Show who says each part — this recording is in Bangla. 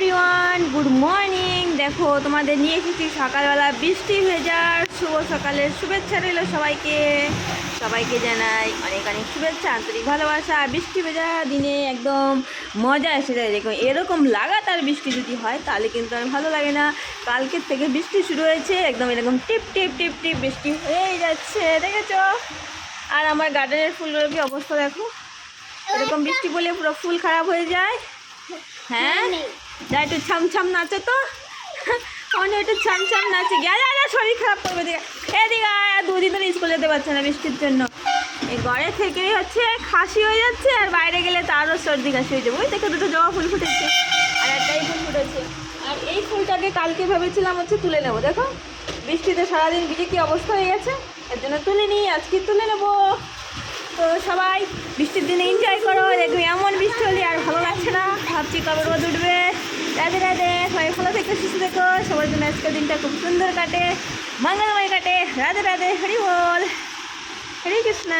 Speaker 1: এভরিওয়ান গুড মর্নিং দেখো, তোমাদের নিয়ে এসেছি সকালবেলা বৃষ্টি ভেজার শুভ সকালের শুভেচ্ছা রইল সবাইকে। সবাইকে জানাই অনেক অনেক শুভেচ্ছা, আন্তরিক ভালোবাসা। বৃষ্টি ভেজা দিনে একদম মজা এসে যায়। দেখো, এরকম লাগাতার বৃষ্টি যদি হয়, তাহলে কিন্তু আর ভালো লাগে না। কালকের থেকে বৃষ্টি শুরু হয়েছে, একদম এরকম টিপ টিপ টিপ টিপ বৃষ্টি হয়েই যাচ্ছে, দেখেছ? আর আমার গার্ডেনের ফুলগুলোর কি অবস্থা দেখো, এরকম বৃষ্টি পড়লে পুরো ফুল খারাপ হয়ে যায়। হ্যাঁ? যা একটু ছামছাম নাচো তো। অনেক একটু ছামছাম নাচে গেলে না শরীর খারাপ করবে দিকে এদিকে দুদিন ধরে স্কুল যেতে পারছে না বৃষ্টির জন্য। এই ঘরে থেকেই হচ্ছে খাসি হয়ে যাচ্ছে, আর বাইরে গেলে তারও সর্দি কাশি হয়ে যাবে। ওই দেখো দুটো জবা ফুল ফুটেছে, আর একটাই ফুল ফুটেছে। আর এই ফুলটাকে কালকে ভেবেছিলাম হচ্ছে তুলে নেব, দেখো। বৃষ্টিতে সারাদিন ভিজে কি অবস্থা হয়ে গেছে? এর জন্য তুলে নিই, আজকে তুলে নেব। তো সবাই, বৃষ্টির দিনে এনজয় করো। দেখবে এমন বৃষ্টি হলে আর ভালো লাগছে না। ভাবছি কবে রোদ উঠবে। ভালো থেকে, সুস্থ থেকো। সবার জন্য আজকের দিনটা খুব সুন্দর কাটে, মঙ্গলময় কাটে। রাধে রাধে, হরি বল। হরে কৃষ্ণ।